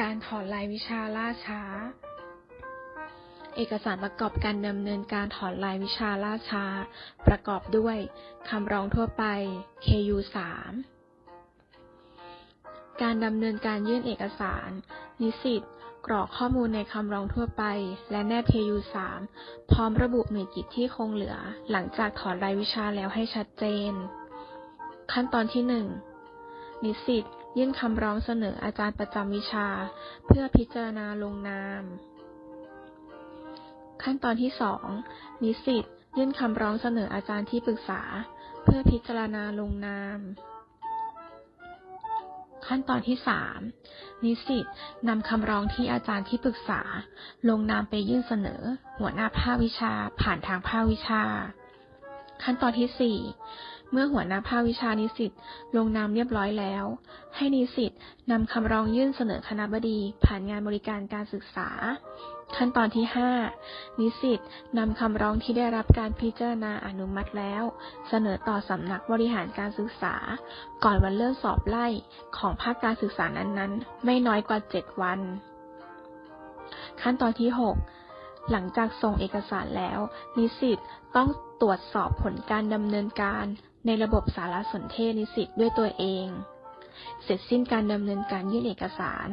การถอนรายวิชาล่าช้า เอกสารประกอบการดำเนินการถอนรายวิชาล่าช้า ประกอบด้วยคำร้องทั่วไป KU 3การดำเนินการยื่นเอกสาร นิสิตกรอกข้อมูลในคำร้องทั่วไป และแนบ KU 3พร้อมระบุหน่วยกิจที่คงเหลือ หลังจากถอนรายวิชาแล้วให้ชัดเจน ขั้นตอนที่ 1 นิสิต ยื่นคำร้องเสนออาจารย์ประจำวิชา เพื่อพิจารณาลงนาม ขั้นตอนที่ 2 นิสิตยื่นคำร้องเสนออาจารย์ที่ปรึกษา เพื่อพิจารณาลงนาม ขั้นตอนที่ 3 นิสิตนำคำร้องที่อาจารย์ที่ปรึกษา ลงนามไปยื่นเสนอ หัวหน้าภาควิชาผ่านทางภาควิชา ขั้นตอนที่ 4 เมื่อหัวหน้าภาควิชานิสิตลงนามเรียบร้อยแล้ว ให้นิสิตนำคำร้องยื่นเสนอคณะบดีผ่านงานบริการการศึกษา ขั้นตอนที่ 5 นิสิตนำคำร้องที่ได้รับการพิจารณาอนุมัติแล้ว เสนอต่อสำนักบริหารการศึกษา ก่อนวันเริ่มสอบไล่ของภาคการศึกษานั้นๆ ไม่น้อยกว่า 7 วัน ขั้นตอนที่ 6 หลังจากส่งเอกสารแล้ว นิสิตต้องตรวจสอบผลการดำเนินการในระบบสารสนเทศนิสิตด้วยตัวเอง เสร็จสิ้นการดำเนินการยื่นเอกสาร